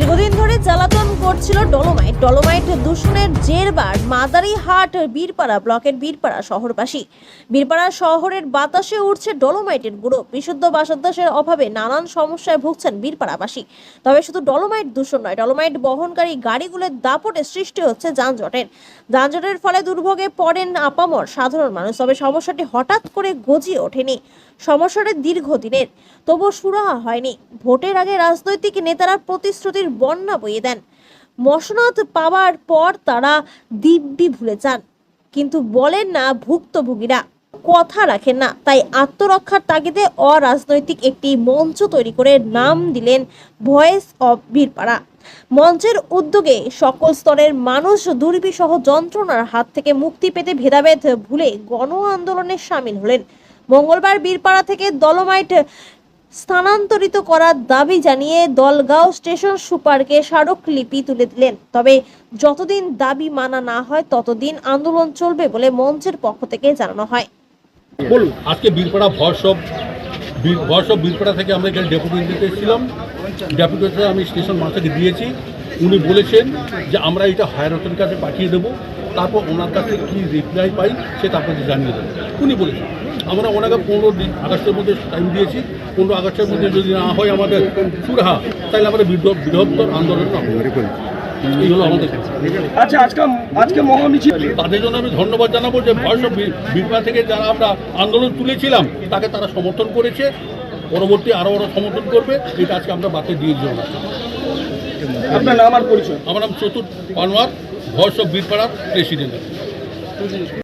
দীর্ঘদিন ধরে জ্বালাতন করছিল ডলোমাইট। ডলোমাইট দূষণের জেরবার মাদারিহাট বীরপাড়া, ব্লকের বীরপাড়া শহরবাসী। বীরপাড়া শহরের বাতাসে উঠছে ডলোমাইটের গুঁড়ো। বিশুদ্ধ বাসদ্দাসের অভাবে নানান সমস্যায় ভুগছেন বীরপাড়াবাসী। তবে শুধু ডলোমাইট দূষণ নয়, ডলোমাইট বহনকারী গাড়িগুলোর দাপটে সৃষ্টি হচ্ছে যানজটের। যানজটের ফলে দুর্ভোগে পড়েন আপামর সাধারণ মানুষ, তবে সমস্যাটি হঠাৎ করে গজিয়ে ওঠেনি। সমস্যাটি দীর্ঘদিনের, তবুও সুরাহা হয়নি। ভোটের আগে রাজনৈতিক নেতারা প্রতিশ্রুতির বন্যা বইয়ে দেন। মসনদ পাওয়ার পর তারা দিব্যি ভুলে যান। কিন্তু বলেন না ভুক্তভোগীরা, কথা রাখেন না। তাই আত্মরক্ষার তাগিদে অরাজনৈতিক একটি মঞ্চ তৈরি করে নাম দিলেন ভয়েস অব বীরপাড়া। মঞ্চের উদ্যোগে সকল স্তরের মানুষ দুর্বিসহ যন্ত্রণার হাত থেকে মুক্তি পেতে ভেদাভেদ ভুলে গণ আন্দোলনে সামিল হলেন। মঙ্গলবার বীরপাড়া থেকে দলমাইট স্থানান্তরিত করার দাবি জানিয়ে দলগাঁও স্টেশন সুপারকে স্মারকলিপি তুলে দিলেন। তবে যতদিন দাবি মানা না হয়, ততদিন আন্দোলন চলবে বলে মঞ্চের পক্ষ থেকে জানানো হয়। বলুন, আজকে বীরপাড়া ভরসব ভরসব বীরপাড়া থেকে আমরা এখানে ডেপুটি দিতে এসেছিলাম। ডেপুটিতে আমি স্টেশন মাস্টারকে দিয়েছি। উনি বলেছেন যে আমরা এটা হায়ার অথরিটির কাছে পাঠিয়ে দেবো। তারপর ওনার কাছে কী রিপ্লাই পাই সে তারপরে জানিয়ে দেবো। উনি বলেছেন আমরা ওনাকে পনেরো দিন আগস্টের মধ্যে টাইম দিয়েছি। পনেরো আগস্টের মধ্যে যদি না হয় আমাদের সুরাহা তাহলে আমাদের বৃহৎ- বৃহত্তর আন্দোলন এই হলো আমাদের আচ্ছা আজকে আজকে মহামিছিল। তাদের জন্য আমি ধন্যবাদ জানাব যে বয়স বিপা থেকে যারা আমরা আন্দোলন তুলেছিলাম তাকে তারা সমর্থন করেছে। পরবর্তী আরও ওরা সমর্থন করবে। এটা আজকে আমরা বার্তা দিয়ে জন্য আপনার নাম আর পরিচয়? আমার নাম চতুর্থ পানোয়ার। ভয়েস অফ বীরপাড়ার প্রেসিডেন্ট।